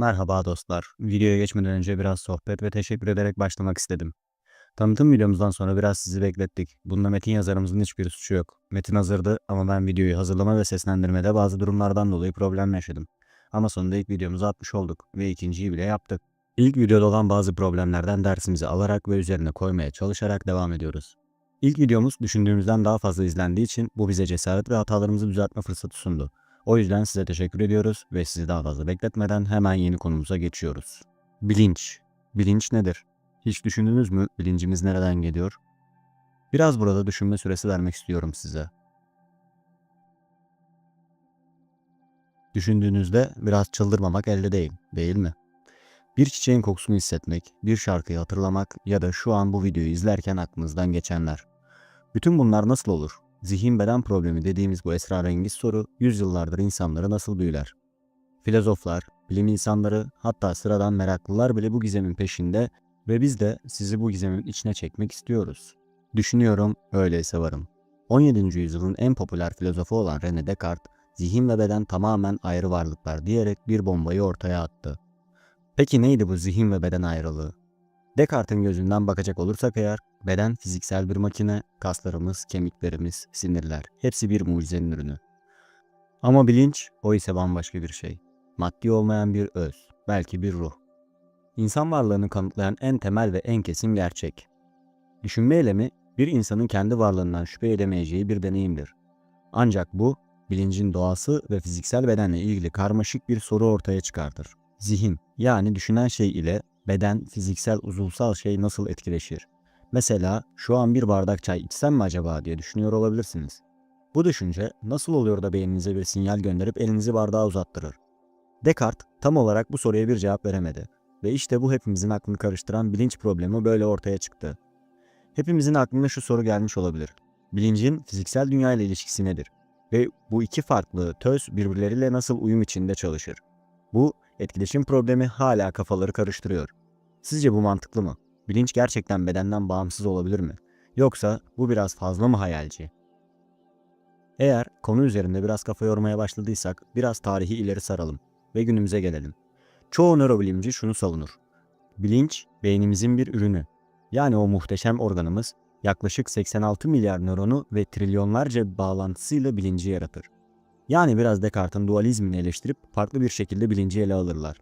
Merhaba dostlar. Videoya geçmeden önce biraz sohbet ve teşekkür ederek başlamak istedim. Tanıtım videomuzdan sonra biraz sizi beklettik. Bunda metin yazarımızın hiçbir suçu yok. Metin hazırdı ama ben videoyu hazırlama ve seslendirmede bazı durumlardan dolayı problem yaşadım. Ama sonunda ilk videomuzu atmış olduk ve ikinciyi bile yaptık. İlk videoda olan bazı problemlerden dersimizi alarak ve üzerine koymaya çalışarak devam ediyoruz. İlk videomuz düşündüğümüzden daha fazla izlendiği için bu bize cesaret ve hatalarımızı düzeltme fırsatı sundu. O yüzden size teşekkür ediyoruz ve sizi daha fazla bekletmeden hemen yeni konumuza geçiyoruz. Bilinç. Bilinç nedir? Hiç düşündünüz mü bilincimiz nereden geliyor? Biraz burada düşünme süresi vermek istiyorum size. Düşündüğünüzde biraz çıldırmamak elde değil, değil mi? Bir çiçeğin kokusunu hissetmek, bir şarkıyı hatırlamak ya da şu an bu videoyu izlerken aklınızdan geçenler. Bütün bunlar nasıl olur? Zihin beden problemi dediğimiz bu esrarengiz soru yüzyıllardır insanları nasıl büyüler? Filozoflar, bilim insanları, hatta sıradan meraklılar bile bu gizemin peşinde ve biz de sizi bu gizemin içine çekmek istiyoruz. Düşünüyorum, öyleyse varım. 17. yüzyılın en popüler filozofu olan René Descartes, zihin ve beden tamamen ayrı varlıklar diyerek bir bombayı ortaya attı. Peki neydi bu zihin ve beden ayrılığı? Descartes'in gözünden bakacak olursak eğer, beden fiziksel bir makine, kaslarımız, kemiklerimiz, sinirler, hepsi bir mucizenin ürünü. Ama bilinç, o ise bambaşka bir şey. Maddi olmayan bir öz, belki bir ruh. İnsan varlığını kanıtlayan en temel ve en kesin gerçek. Düşünme eylemi, bir insanın kendi varlığından şüphe edemeyeceği bir deneyimdir. Ancak bu, bilincin doğası ve fiziksel bedenle ilgili karmaşık bir soru ortaya çıkartır. Zihin, yani düşünen şey ile beden, fiziksel, uzuvsal şey nasıl etkileşir? Mesela şu an bir bardak çay içsem mi acaba diye düşünüyor olabilirsiniz. Bu düşünce nasıl oluyor da beyninize bir sinyal gönderip elinizi bardağa uzattırır? Descartes tam olarak bu soruya bir cevap veremedi ve işte bu hepimizin aklını karıştıran bilinç problemi böyle ortaya çıktı. Hepimizin aklına şu soru gelmiş olabilir. Bilincin fiziksel dünya ile ilişkisi nedir? Ve bu iki farklı töz birbirleriyle nasıl uyum içinde çalışır? Bu etkileşim problemi hala kafaları karıştırıyor. Sizce bu mantıklı mı? Bilinç gerçekten bedenden bağımsız olabilir mi? Yoksa bu biraz fazla mı hayalci? Eğer konu üzerinde biraz kafa yormaya başladıysak biraz tarihi ileri saralım ve günümüze gelelim. Çoğu nörobilimci şunu savunur. Bilinç beynimizin bir ürünü. Yani o muhteşem organımız yaklaşık 86 milyar nöronu ve trilyonlarca bağlantısıyla bilinci yaratır. Yani biraz Descartes'in dualizmini eleştirip farklı bir şekilde bilinci ele alırlar.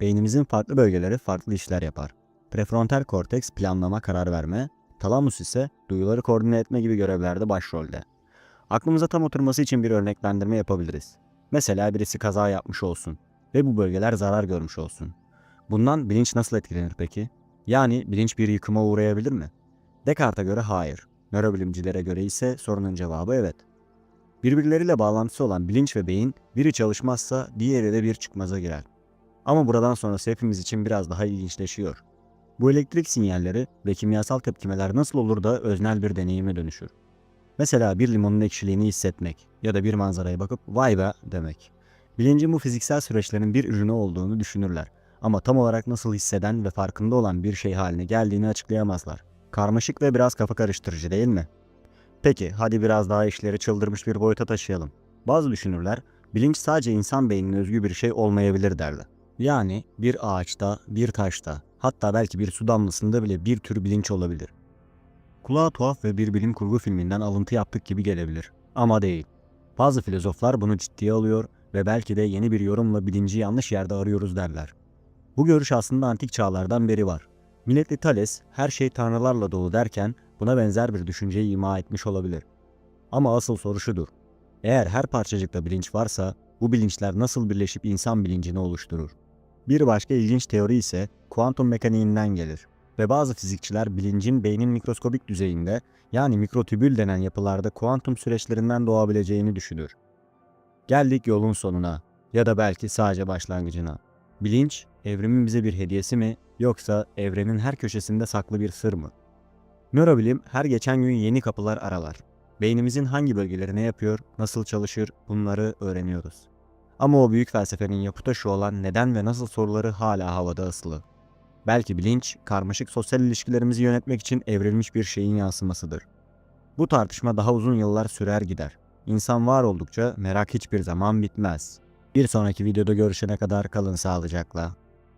Beynimizin farklı bölgeleri farklı işler yapar. Prefrontal korteks planlama, karar verme, talamus ise duyuları koordine etme gibi görevlerde başrolde. Aklımıza tam oturması için bir örneklendirme yapabiliriz. Mesela birisi kaza yapmış olsun ve bu bölgeler zarar görmüş olsun. Bundan bilinç nasıl etkilenir peki? Yani bilinç bir yıkıma uğrayabilir mi? Descartes'e göre hayır. Nörobilimcilere göre ise sorunun cevabı evet. Birbirleriyle bağlantısı olan bilinç ve beyin biri çalışmazsa diğeri de bir çıkmaza girer. Ama buradan sonrası hepimiz için biraz daha ilginçleşiyor. Bu elektrik sinyalleri ve kimyasal tepkimeler nasıl olur da öznel bir deneyime dönüşür? Mesela bir limonun ekşiliğini hissetmek ya da bir manzaraya bakıp vay be demek. Bilincin bu fiziksel süreçlerin bir ürünü olduğunu düşünürler. Ama tam olarak nasıl hisseden ve farkında olan bir şey haline geldiğini açıklayamazlar. Karmaşık ve biraz kafa karıştırıcı değil mi? Peki hadi biraz daha işleri çıldırmış bir boyuta taşıyalım. Bazı düşünürler bilinç sadece insan beynine özgü bir şey olmayabilir derler. Yani bir ağaçta, bir taşta, hatta belki bir su damlasında bile bir tür bilinç olabilir. Kulağa tuhaf ve bir bilim kurgu filminden alıntı yaptık gibi gelebilir. Ama değil. Bazı filozoflar bunu ciddiye alıyor ve belki de yeni bir yorumla bilinci yanlış yerde arıyoruz derler. Bu görüş aslında antik çağlardan beri var. Milletli Thales her şey tanrılarla dolu derken buna benzer bir düşünceyi ima etmiş olabilir. Ama asıl soru şudur. Eğer her parçacıkta bilinç varsa bu bilinçler nasıl birleşip insan bilincini oluşturur? Bir başka ilginç teori ise kuantum mekaniğinden gelir ve bazı fizikçiler bilincin beynin mikroskobik düzeyinde yani mikrotübül denen yapılarda kuantum süreçlerinden doğabileceğini düşünür. Geldik yolun sonuna ya da belki sadece başlangıcına. Bilinç, evrimin bize bir hediyesi mi yoksa evrenin her köşesinde saklı bir sır mı? Nörobilim her geçen gün yeni kapılar aralar. Beynimizin hangi bölgeleri ne yapıyor, nasıl çalışır bunları öğreniyoruz. Ama o büyük felsefenin yapı taşı olan neden ve nasıl soruları hala havada asılı. Belki bilinç, karmaşık sosyal ilişkilerimizi yönetmek için evrilmiş bir şeyin yansımasıdır. Bu tartışma daha uzun yıllar sürer gider. İnsan var oldukça merak hiçbir zaman bitmez. Bir sonraki videoda görüşene kadar kalın sağlıcakla.